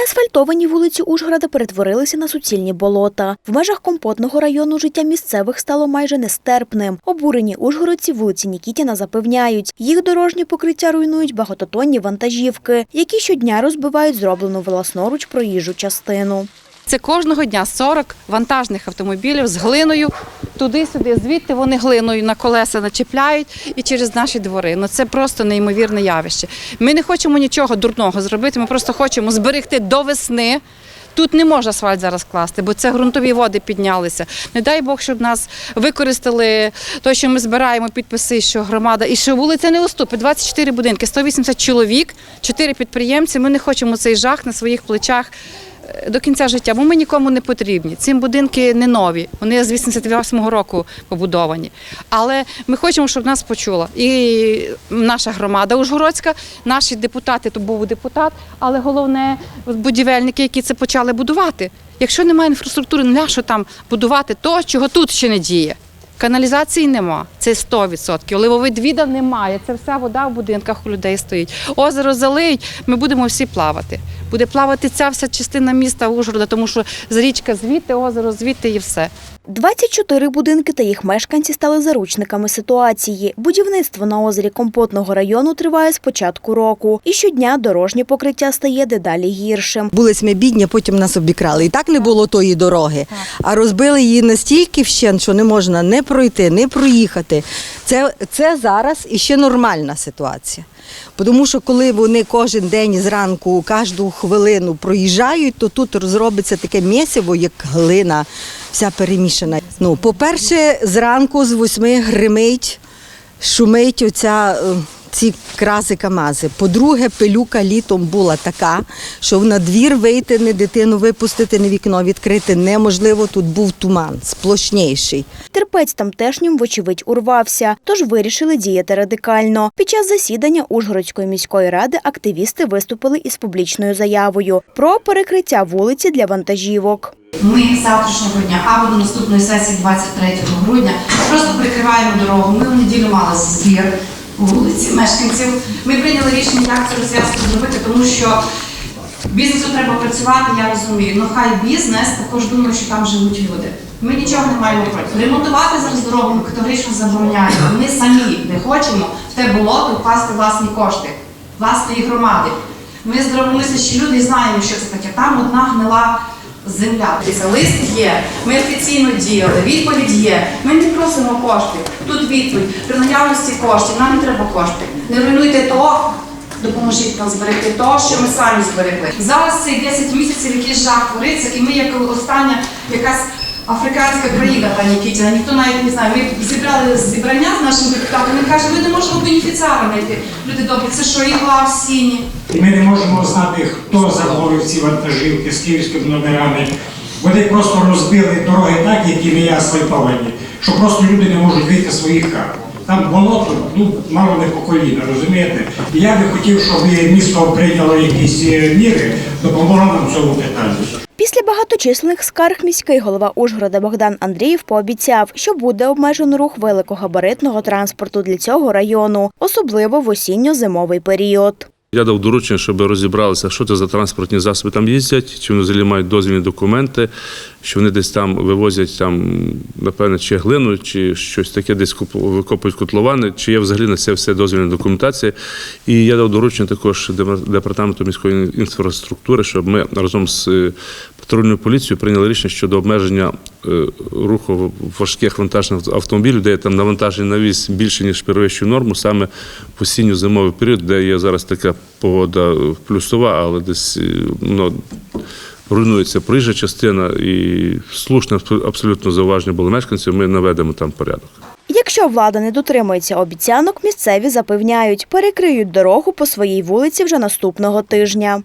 Неасфальтовані вулиці Ужгорода перетворилися на суцільні болота. В межах компотного району життя місцевих стало майже нестерпним. Обурені ужгородці вулиці Нікітіна запевняють, їх дорожнє покриття руйнують багатотонні вантажівки, які щодня розбивають зроблену власноруч проїжджу частину. Це кожного дня 40 вантажних автомобілів з глиною. Туди-сюди, звідти вони глиною на колеса начіпляють і через наші двори. Ну це просто неймовірне явище. Ми не хочемо нічого дурного зробити. Ми просто хочемо зберегти до весни. Тут не можна асфальт зараз класти, бо це ґрунтові води піднялися. Не дай Бог, щоб нас використали те, що ми збираємо підписи, що громада і що вулиця не уступить. 24 будинки, 180 чоловік, 4 підприємці. Ми не хочемо цей жах на своїх плечах до кінця життя, бо ми нікому не потрібні. Ці будинки не нові, вони з 88-го року побудовані. Але ми хочемо, щоб нас почула. І наша громада Ужгородська, наші депутати, то був депутат, але головне будівельники, які це почали будувати. Якщо немає інфраструктури, на що там будувати то, чого тут ще не діє. Каналізації нема, це 100%. Ливовидвіда немає. Це вся вода в будинках у людей стоїть. Озеро залиють, ми будемо всі плавати. Буде плавати ця вся частина міста Ужгорода, тому що з річка звідти, озеро звідти і все. 24 будинки та їх мешканці стали заручниками ситуації. Будівництво на озері Компотного району триває з початку року, і щодня дорожнє покриття стає дедалі гіршим. Були ми бідні, потім нас обікрали. І так не було тої дороги. А розбили її настільки вщент, що не можна не пройти, не проїхати. Це, це зараз іще нормальна ситуація. Тому що коли вони кожен день зранку, кожну хвилину проїжджають, то тут розробиться таке місиво, як глина, вся перемішана. Ну, по-перше, зранку з восьми гримить, шумить оця. Ці краси Камази. По-друге, пилюка літом була така, що на двір вийти, не дитину випустити, не вікно відкрити неможливо. Тут був туман сплошніший. Терпець тамтешнім, вочевидь, урвався, тож вирішили діяти радикально. Під час засідання Ужгородської міської ради активісти виступили із публічною заявою про перекриття вулиці для вантажівок. Ми з завтрашнього дня або до наступної сесії 23 грудня просто перекриваємо дорогу. Ми в неділю мали збір вулиці мешканців. Ми прийняли рішення, як цю розв'язку зробити, тому що бізнесу треба працювати, я розумію. Ну хай бізнес також думає, що там живуть люди. Ми нічого не маємо проти. Ремонтувати зараз дорогу ми категорично забороняємо. Ми самі не хочемо в те болото вкласти власні кошти, власної громади. Ми здравомислящі люди знаємо, що це таке. Там одна гнила земля. Лист є, ми офіційно діяли, відповідь є. Ми не просимо коштів. Тут відповідь. При наявності коштів нам не треба коштів. Не руйнуйте то, допоможіть нам зберегти то, що ми самі зберегли. Зараз цей 10 місяців якийсь жах твориться, і ми як остання якась. Африканська країна, пані Кітіна, ніхто навіть не знає. Ми зібрали зібрання з нашим депутатом. Він каже, ви не можемо бенефіціара знайти. Люди добрі, це що, ігла в сіні? Ми не можемо знати, хто замовив ці вантажівки з київськими номерами. Вони просто розбили дороги так, які не є асфальтовані, що просто люди не можуть вийти з своїх хат. Там болото, ну, мало не по коліна, розумієте? І я би хотів, щоб місто прийняло якісь е, міри, допомогло нам цьому питанні. Після багаточисленних скарг міський голова Ужгорода Богдан Андрієв пообіцяв, що буде обмежено рух великогабаритного транспорту для цього району, особливо в осінньо-зимовий період. Я дав доручення, щоб розібралися, що це за транспортні засоби там їздять, чи вони взагалі мають дозвільні документи, що вони десь там вивозять там, напевне, чи глину, чи щось таке, десь викопують котловани, чи є взагалі на це все дозвільна документація. І я дав доручення також департаменту міської інфраструктури, щоб ми разом з е, патрульною поліцією прийняли рішення щодо обмеження е, руху важких вантажних автомобілів, де є там навантаження на віз більше, ніж перевищує норму, саме в осінньо-зимовий період, де є зараз така погода е, плюсова, але десь е, ну, руйнується проїжджа частина, і слушне абсо- абсолютно зауваження було мешканців, ми наведемо там порядок. Якщо влада не дотримується обіцянок, місцеві запевняють, перекриють дорогу по своїй вулиці вже наступного тижня.